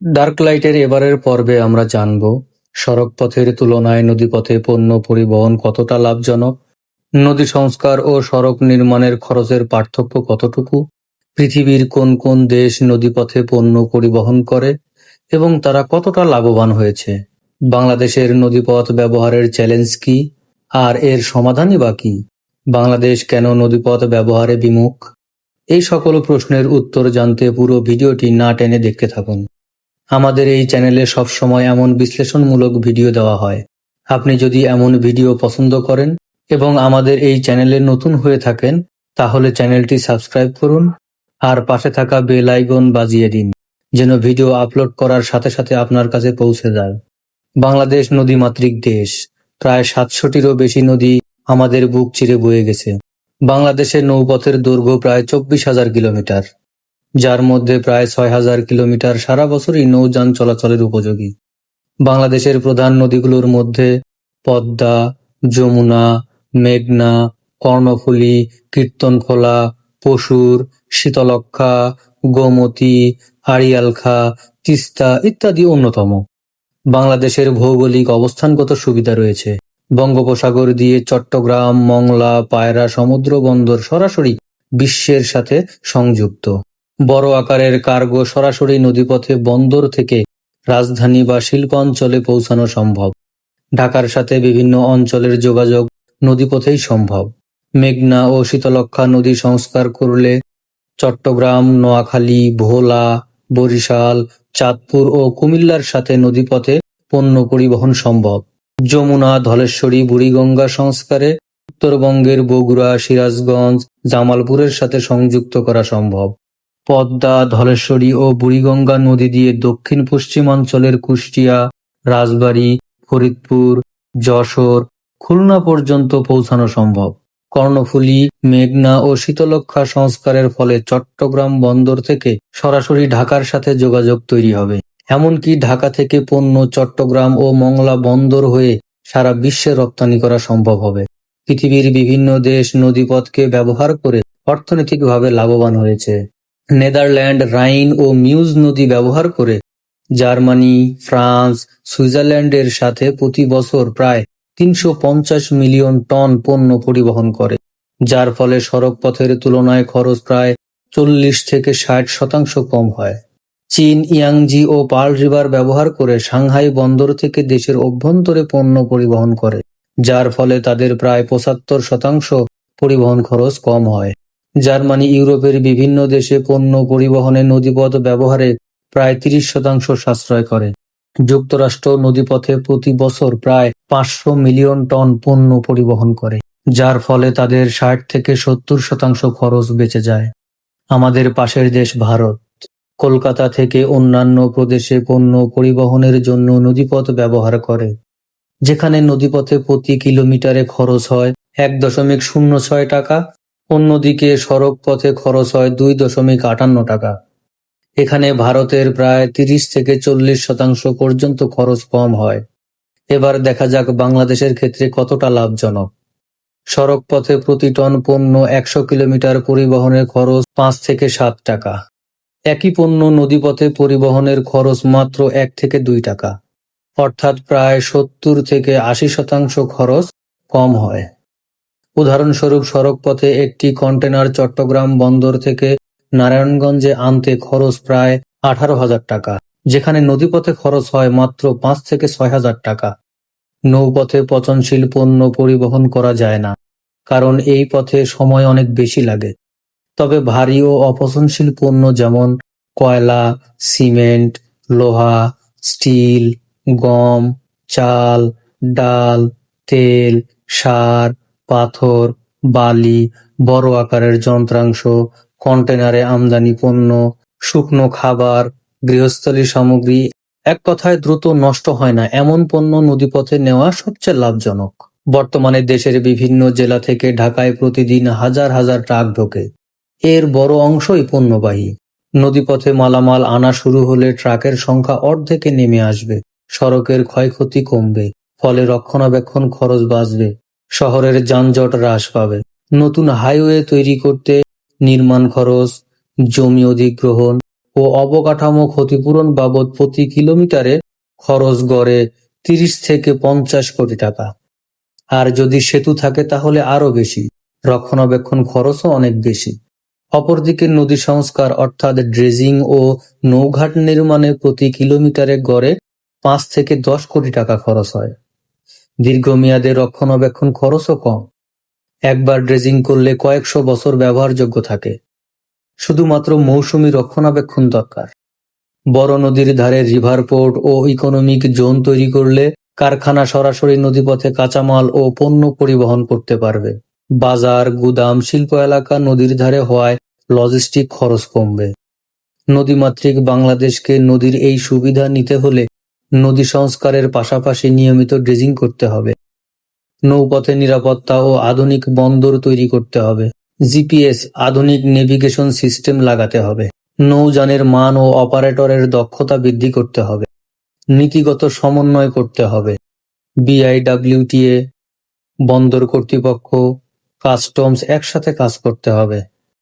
Dark লাইটের এবারের পর্বে আমরা জানব সড়ক পথের তুলনায় নদীপথে পণ্য পরিবহন কতটা লাভজনক, নদী সংস্কার ও সড়ক নির্মাণের খরচের পার্থক্য কতটুকু, পৃথিবীর কোন কোন দেশ নদীপথে পণ্য পরিবহন করে, এবং তারা কতটা লাভবান হয়েছে, বাংলাদেশের নদীপথ ব্যবহারের চ্যালেঞ্জ কি, আর এর সমাধানই বা কি, বাংলাদেশ কেন নদীপথ ব্যবহারে বিমুখ, এই সকল প্রশ্নের উত্তর জানতে পুরো ভিডিওটি না টেনে দেখতে থাকুন। আমাদের এই চ্যানেলে সবসময় এমন বিশ্লেষণমূলক ভিডিও দেওয়া হয়। আপনি যদি এমন ভিডিও পছন্দ করেন এবং আমাদের এই চ্যানেলে নতুন হয়ে থাকেন, তাহলে চ্যানেলটি সাবস্ক্রাইব করুন আর পাশে থাকা বেল আইকন বাজিয়ে দিন, যেন ভিডিও আপলোড করার সাথে সাথে আপনার কাছে পৌঁছে যায়। বাংলাদেশ নদীমাতৃক দেশ। প্রায় সাতশোটিরও বেশি নদী আমাদের বুক চিরে বয়ে গেছে। বাংলাদেশের নৌপথের দৈর্ঘ্য প্রায় চব্বিশ হাজার কিলোমিটার। যার মধ্যে প্রায় ছয় হাজার কিলোমিটার সারা বছরই নৌযান চলাচলের উপযোগী। বাংলাদেশের প্রধান নদীগুলোর মধ্যে পদ্মা, যমুনা, মেঘনা, কর্ণফুলী, কীর্তনখোলা, পশুর শীতলক্ষা গোমতী, আড়িয়ালখা, তিস্তা ইত্যাদি অন্যতম। বাংলাদেশের ভৌগোলিক অবস্থানগত সুবিধা রয়েছে। বঙ্গোপসাগর দিয়ে চট্টগ্রাম, মংলা, পায়রা, সমুদ্র বন্দর সরাসরি বিশ্বের সাথে সংযুক্ত। বড় আকারের কার্গো সরাসরি নদীপথে বন্দর থেকে রাজধানী বা শিল্পাঞ্চলে পৌঁছানো সম্ভব। ঢাকার সাথে বিভিন্ন অঞ্চলের যোগাযোগ নদীপথেই সম্ভব। মেঘনা ও শীতলক্ষা নদী সংস্কার করলে চট্টগ্রাম, নোয়াখালী, ভোলা, বরিশাল, চাঁদপুর ও কুমিল্লার সাথে নদীপথে পণ্য পরিবহন সম্ভব। যমুনা, ধলেশ্বরী, বুড়িগঙ্গা সংস্কারে উত্তরবঙ্গের বগুড়া, সিরাজগঞ্জ, জামালপুরের সাথে সংযুক্ত করা সম্ভব। পদ্মা, ধলেশ্বরী ও বুড়িগঙ্গা নদী দিয়ে দক্ষিণ পশ্চিমাঞ্চলের কুষ্টিয়া, রাজবাড়ী, ফরিদপুর, যশোর খুলনা পর্যন্ত পৌঁছানো সম্ভব। কর্ণফুলী, মেঘনা ও শীতলক্ষা সংস্কারের ফলে চট্টগ্রাম বন্দর থেকে সরাসরি ঢাকার সাথে যোগাযোগ তৈরি হবে। এমনকি ঢাকা থেকে পণ্য চট্টগ্রাম ও মংলা বন্দর হয়ে সারা বিশ্বে রপ্তানি করা সম্ভব হবে। পৃথিবীর বিভিন্ন দেশ নদীপথকে ব্যবহার করে অর্থনৈতিকভাবে লাভবান হয়েছে। নেদারল্যান্ড রাইন ও মিউজ নদী ব্যবহার করে জার্মানি, ফ্রান্স, সুইজারল্যান্ডের সাথে প্রতি বছর প্রায় তিনশো পঞ্চাশ মিলিয়ন টন পণ্য পরিবহন করে, যার ফলে সড়ক পথের তুলনায় খরচ প্রায় চল্লিশ থেকে ষাট শতাংশ কম হয়। চীন ইয়াংজি ও পার্ল রিভার ব্যবহার করে সাংহাই বন্দর থেকে দেশের অভ্যন্তরে পণ্য পরিবহন করে, যার ফলে তাদের প্রায় পঁচাত্তর শতাংশ পরিবহন খরচ কম হয়। জার্মানি, ইউরোপের বিভিন্ন দেশে পণ্য পরিবহনে নদীপথ ব্যবহারে প্রায় তিরিশ শতাংশ সাশ্রয় করে। যুক্তরাষ্ট্র নদীপথে প্রতি বছর প্রায় পাঁচশো মিলিয়ন টন পণ্য পরিবহন করে, যার ফলে তাদের ষাট থেকে সত্তর শতাংশ খরচ বেঁচে যায়। আমাদের পাশের দেশ ভারত। কলকাতা থেকে অন্যান্য প্রদেশে পণ্য পরিবহনের জন্য নদীপথ ব্যবহার করে, যেখানে নদীপথে প্রতি কিলোমিটারে খরচ হয় এক দশমিক শূন্য ছয় টাকা অন্যদিকে সড়ক পথে খরচ হয় দুই দশমিক আটান্ন টাকা। এখানে ভারতের প্রায় তিরিশ থেকে চল্লিশ শতাংশ পর্যন্ত খরচ কম হয়। এবার দেখা যাক বাংলাদেশের ক্ষেত্রে কতটা লাভজনক। সড়ক পথে প্রতি টন পণ্য একশো কিলোমিটার পরিবহনের খরচ পাঁচ থেকে সাত টাকা। একই পণ্য নদীপথে পরিবহনের খরচ মাত্র এক থেকে দুই টাকা। অর্থাৎ প্রায় সত্তর থেকে আশি শতাংশ খরচ কম হয়। উদাহরণস্বরূপ সড়ক পথে একটি কন্টেনার চট্টগ্রাম বন্দর থেকে নারায়ণগঞ্জে আনতে খরচ প্রায় আঠারো হাজার টাকা, যেখানে নদীপথে খরচ হয় মাত্র পাঁচ থেকে ছয় হাজার টাকা। নৌপথে পচনশীল পণ্য পরিবহন করা যায় না, কারণ এই পথে সময় অনেক বেশি লাগে। তবে ভারী ও অপচনশীল পণ্য যেমন কয়লা, সিমেন্ট, লোহা, স্টিল, গম, চাল, ডাল, তেল, সার পাথর, বালি, বড় আকারের যন্ত্রাংশ, কন্টেনারে আমদানি পণ্য, শুকনো খাবার, গৃহস্থলী সামগ্রী। এক কথায় দ্রুত নষ্ট হয় না এমন পণ্য নদীপথে নেওয়া সবচেয়ে লাভজনক। বর্তমানে দেশের বিভিন্ন জেলা থেকে ঢাকায় প্রতিদিন হাজার হাজার ট্রাক ঢোকে। এর বড় অংশই পণ্যবাহী। নদীপথে মালামাল আনা শুরু হলে ট্রাকের সংখ্যা অর্ধেকে নেমে আসবে। সড়কের ক্ষয়ক্ষতি কমবে, ফলে রক্ষণাবেক্ষণ খরচ বাঁচবে শহরের যানজট হ্রাস পাবে। নতুন হাইওয়ে তৈরি করতে নির্মাণ খরচ, জমি অধিগ্রহণ ও অবকাঠামো ক্ষতিপূরণ বাবদ প্রতি কিলোমিটারে খরচ গড়ে তিরিশ থেকে পঞ্চাশ কোটি টাকা। আর যদি সেতু থাকে তাহলে আরও বেশি। রক্ষণাবেক্ষণ খরচও অনেক বেশি। অপরদিকে নদী সংস্কার অর্থাৎ ড্রেজিং ও নৌঘাট নির্মাণে প্রতি কিলোমিটারে গড়ে পাঁচ থেকে দশ কোটি টাকা খরচ হয়। দীর্ঘমেয়াদে রক্ষণাবেক্ষণ খরচও কম। একবার ড্রেজিং করলে কয়েকশো বছর ব্যবহারযোগ্য থাকে। শুধুমাত্র মৌসুমি রক্ষণাবেক্ষণ দরকার। বড় নদীর ধারে রিভার পোর্ট ও ইকোনমিক জোন তৈরি করলে কারখানা সরাসরি নদীপথে কাঁচামাল ও পণ্য পরিবহন করতে পারবে। বাজার, গুদাম, শিল্প এলাকা নদীর ধারে হওয়ায় লজিস্টিক খরচ কমবে। নদীমাতৃক বাংলাদেশকে নদীর এই সুবিধা নিতে হলে নদী সংস্কারের পাশাপাশি নিয়মিত ড্রেজিং করতে হবে। নৌপথে নিরাপত্তা ও আধুনিক বন্দর তৈরি করতে হবে। জিপিএস, আধুনিক নেভিগেশন সিস্টেম লাগাতে হবে। নৌযানের মান ও অপারেটরের দক্ষতা বৃদ্ধি করতে হবে। নীতিগত সমন্বয় করতে হবে। বিআইডব্লিউটিএ, বন্দর কর্তৃপক্ষ, কাস্টমস একসাথে কাজ করতে হবে।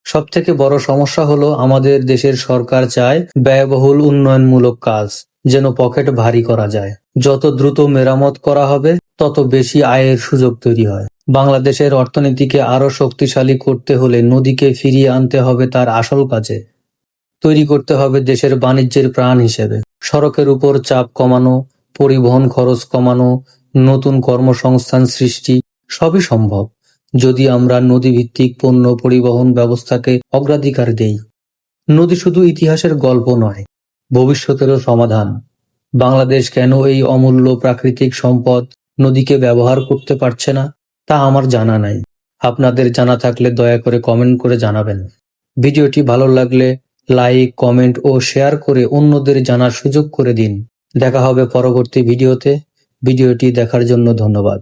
সবথেকে বড় সমস্যা হলো, আমাদের দেশের সরকার চায় ব্যয়বহুল উন্নয়নমূলক কাজ। যেন পকেট ভারী করা যায়। যত দ্রুত মেরামত করা হবে, তত বেশি আয়ের সুযোগ তৈরি হয়। বাংলাদেশের অর্থনীতিকে আরও শক্তিশালী করতে হলে নদীকে ফিরিয়ে আনতে হবে তার আসল কাজে। তৈরি করতে হবে দেশের বাণিজ্যের প্রাণ হিসেবে। সড়কের উপর চাপ কমানো, পরিবহন খরচ কমানো, নতুন কর্মসংস্থান সৃষ্টি, সবই সম্ভব, যদি আমরা নদীভিত্তিক পণ্য পরিবহন ব্যবস্থাকে অগ্রাধিকার দেই। নদী শুধু ইতিহাসের গল্প নয় ভবিষ্যতেরও সমাধান। বাংলাদেশ কেন এই অমূল্য প্রাকৃতিক সম্পদ নদীকে ব্যবহার করতে পারছে না, তা আমার জানা নাই। আপনাদের জানা থাকলে দয়া করে কমেন্ট করে জানাবেন। ভিডিওটি ভালো লাগলে লাইক, কমেন্ট ও শেয়ার করে অন্যদের জানার সুযোগ করে দিন। দেখা হবে পরবর্তী ভিডিওতে। ভিডিওটি দেখার জন্য ধন্যবাদ।